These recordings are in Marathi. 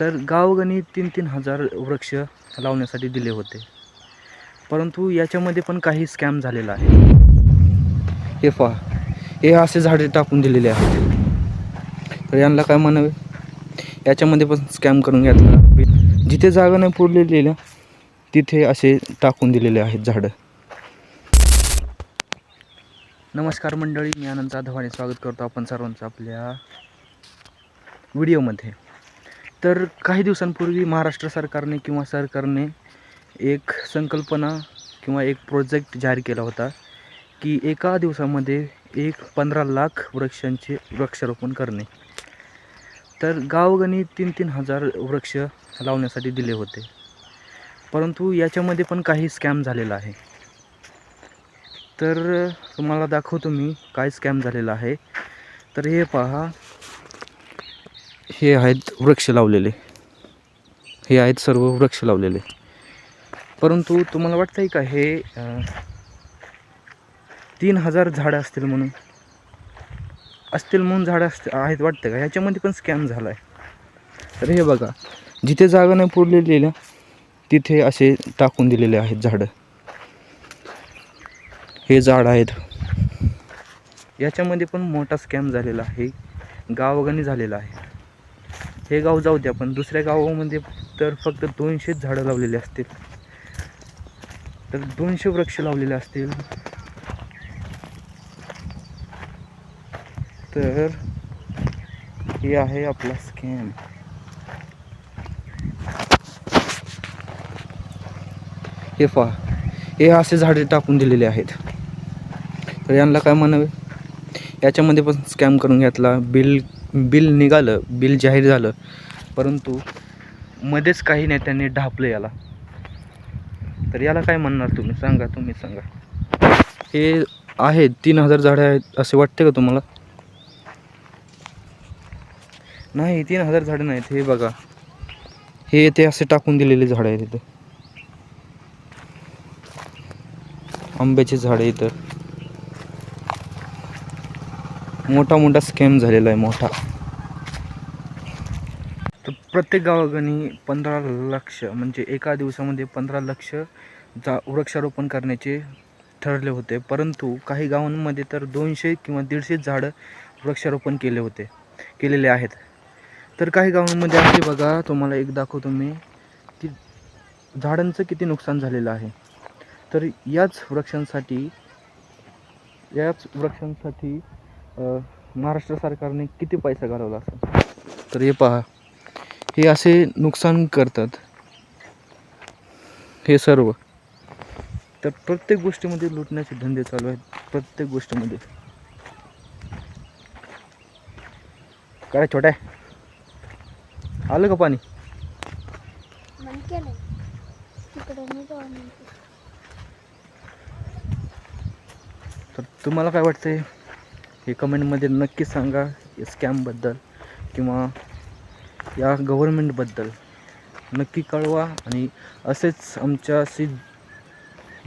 तर गावगणी तीन तीन हजार वृक्ष लावण्यासाठी दिले होते. परंतु याच्यामध्ये पण काही स्कॅम झालेला आहे. हे पहा. हे असे झाडे टाकून दिलेले आहेत. तर यांना काय म्हणावे? याच्यामध्ये पण स्कॅम करून घेतला. जिथे जागा नाही पुरलेली तिथे असे टाकून दिलेले आहेत झाडं. नमस्कार मंडळी मी आनंद जाधवाने स्वागत करतो आपण सर्वांचं आपल्या व्हिडिओमध्ये तर काही दिवसांपूर्वी महाराष्ट्र सरकारने किंवा सरकारने एक संकल्पना किंवा एक प्रोजेक्ट जाहीर केला होता की एका दिवसामध्ये एक पंधरा लाख वृक्षांचे वृक्षारोपण करणे. तर गावगणी तीन तीन हजार वृक्ष लावण्यासाठी दिले होते. परंतु याच्यामध्ये पण काही स्कॅम झालेला आहे. तर तुम्हाला दाखवतो मी काय स्कॅम झालेला आहे. तर हे पहा. हे आहेत वृक्ष लावलेले. हे आहेत सर्व वृक्ष लावलेले. परंतु तुम्हाला वाटतंय का हे तीन हजार झाडं असतील म्हणून? असतील म्हणून झाडं असते आहेत वाटतं का? ह्याच्यामध्ये पण स्कॅम झाला आहे तर हे बघा जिथे जागा नाही पुरलेली ना तिथे असे टाकून दिलेले आहेत झाडं. हे झाड आहेत. याच्यामध्ये पण मोठा स्कॅम झालेला आहे. गावगणी झालेला आहे. हे गाव जाऊ द्या पण दुसऱ्या गावामध्ये तर फक्त दोनशेच झाडं लावलेली असतील. तर दोनशे वृक्ष लावलेले असतील. तर हे आहे आपला स्कॅम हे पहा हे असे झाडे टाकून दिलेले आहेत. तर यांना काय म्हणावे? याच्यामध्ये पण स्कॅम करून घेतला. बिल बिल निघालं. बिल जाहीर झालं. परंतु मध्येच काही नेत्यांनी ढापलं याला. तर याला काय म्हणणार तुम्ही? सांगा तुम्ही सांगा. हे आहेत तीन हजार झाडं आहेत असे वाटते का तुम्हाला? नाही तीन हजार झाडं नाहीत. हे बघा. हे ते असे टाकून दिलेले झाडं आहेत इथं. आंब्याचे झाडं इथं. मोठा मोठा स्कॅम झालेला आहे मोठा. तर प्रत्येक गावागणी पंधरा लक्ष म्हणजे एका दिवसामध्ये पंधरा लक्ष जा वृक्षारोपण करण्याचे ठरले होते. परंतु काही गावांमध्ये तर दोनशे किंवा दीडशे झाडं वृक्षारोपण केले होते केलेले आहेत. तर काही गावांमध्ये असे बघा तुम्हाला एक दाखवतो मी की झाडांचं किती नुकसान झालेलं आहे. तर याच वृक्षांसाठी याच वृक्षांसाठी महाराष्ट्र सरकारने किती पैसा घालवला असेल? तर हे पहा. हे असे नुकसान करतात. हे सर्व. तर प्रत्येक गोष्टीमध्ये लुटण्याचे धंदे चालू आहेत. प्रत्येक गोष्टीमध्ये. काय छोट्या आलं का पाणी. तर तुम्हाला काय वाटतंय? हे कमेंटमध्ये नक्की सांगा या स्कॅमबद्दल किंवा या गव्हर्मेंटबद्दल नक्की कळवा आणि असेच आमच्याशी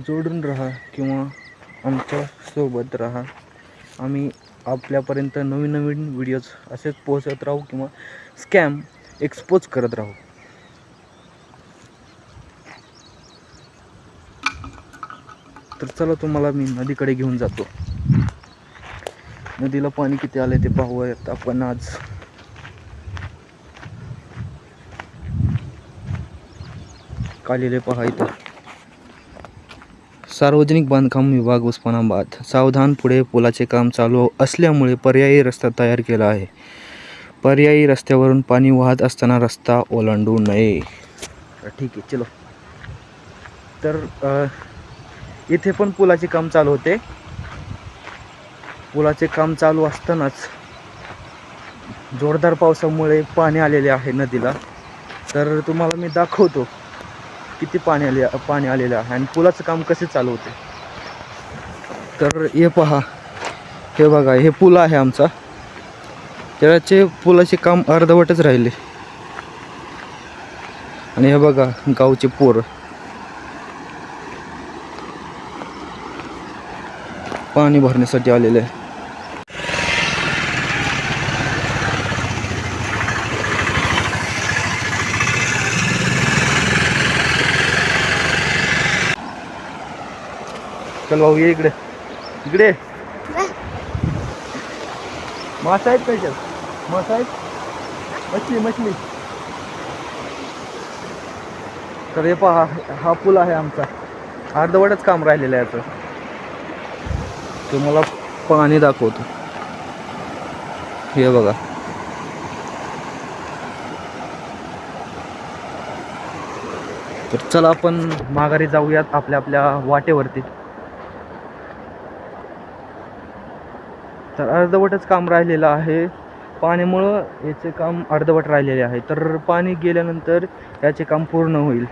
जोडून राहा किंवा आमच्यासोबत राहा. आम्ही आपल्यापर्यंत नवीन नवीन व्हिडिओज असेच पोहोचत राहू किंवा स्कॅम एक्सपोज करत राहू. तर चला तुम्हाला मी नदीकडे घेऊन जातो. नदीला पाणी किती आलं ते पाहूयात आपण आज. कालेले पहा इथं. सार्वजनिक बांधकाम विभाग उस्मानाबाद. सावधान पुढे पुलाचे काम चालू असल्यामुळे पर्यायी रस्ता तयार केला आहे. पर्यायी रस्त्यावरून पाणी वाहत असताना रस्ता ओलांडू नये. ठीक आहे चलो. तर इथे पण पुलाचे काम चालू होते. पुलाचे काम चालू असतानाच जोरदार पावसामुळे पाणी आलेले आहे नदीला. तर तुम्हाला मी दाखवतो किती पाणी आले पाणी आलेलं आहे आणि पुलाचं काम कसे चालू होते. तर हे पहा हे बघा हे पूल आहे आमचा. त्याचे पुलाचे काम अर्धवटच राहिले. आणि हे बघा गावचे पोर. पाणी भरण्यासाठी आलेले आहे. चल भाऊ ये इकडे. इकडे. मासा आहेत त्याच्यात मासा आहेत? मछली मछली. तर हे पहा हा पूल आहे आमचा. अर्धवटच काम राहिलेलं आहे याचं. तुम्हाला पाणी दाखवतो. हे बघा. तर चला आपण माघारी जाऊयात आपल्या आपल्या वाटेवरती. तर अर्धवटच काम राहिलेलं आहे. पाण्यामुळं याचे काम अर्धवट राहिलेले आहे. तर पाणी गेल्यानंतर याचे काम पूर्ण होईल.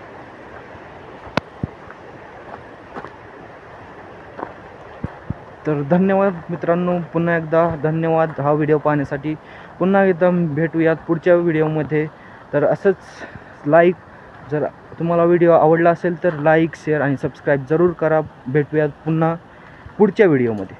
तर धन्यवाद मित्रांनो. पुन्हा एकदा धन्यवाद हा व्हिडिओ पाहण्यासाठी. पुन्हा एकदा भेटूयात पुढच्या व्हिडिओमध्ये. तर असंच लाईक जर तुम्हाला व्हिडिओ आवडला असेल तर लाईक शेअर आणि सबस्क्राईब जरूर करा. भेटूयात पुन्हा पुढच्या व्हिडिओमध्ये.